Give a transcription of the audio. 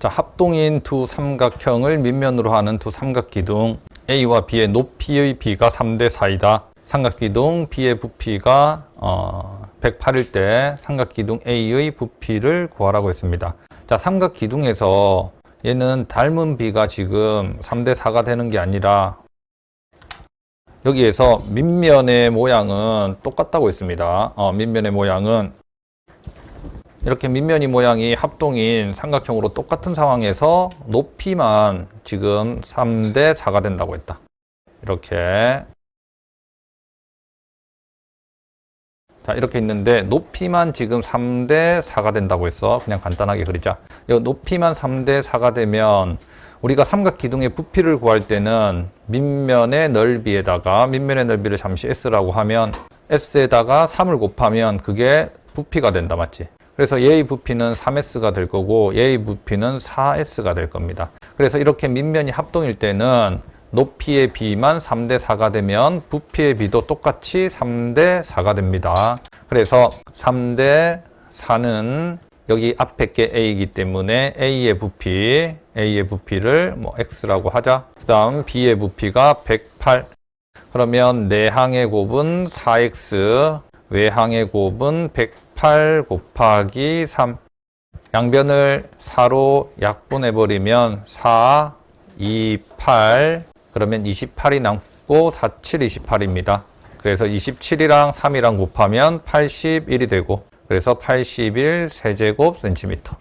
자, 합동인 두 삼각형을 밑면으로 하는 두 삼각기둥 A와 B의 높이의 B가 3대 4이다. 삼각기둥 B의 부피가 어, 108일 때 삼각기둥 A의 부피를 구하라고 했습니다. 자, 삼각기둥에서 얘는 닮은 B가 지금 3대 4가 되는 게 아니라 여기에서 밑면의 모양은 똑같다고 했습니다. 어, 밑면의 모양은 이렇게 밑면이 모양이 합동인 삼각형으로 똑같은 상황에서 높이만 지금 3대 4가 된다고 했다. 이렇게 자 이렇게 있는데 높이만 지금 3대 4가 된다고 했어. 그냥 간단하게 그리자. 이 높이만 3대 4가 되면 우리가 삼각 기둥의 부피를 구할 때는 밑면의 넓이에다가 밑면의 넓이를 잠시 s라고 하면 s에다가 3을 곱하면 그게 부피가 된다 맞지? 그래서 얘의 부피는 3s가 될 거고 얘의 부피는 4s가 될 겁니다. 그래서 이렇게 밑면이 합동일 때는 높이의 비만 3대 4가 되면 부피의 비도 똑같이 3대 4가 됩니다. 그래서 3대 4는 여기 앞에 게 A이기 때문에 A의 부피, A의 부피를 뭐 X라고 하자. 그 다음 B의 부피가 108. 그러면 내항의 곱은 4X, 외항의 곱은 108 곱하기 3. 양변을 4로 약분해 버리면 4, 2, 8. 그러면 28이 남고 4, 7, 28입니다. 그래서 27이랑 3이랑 곱하면 81이 되고 그래서 81 세제곱 센티미터.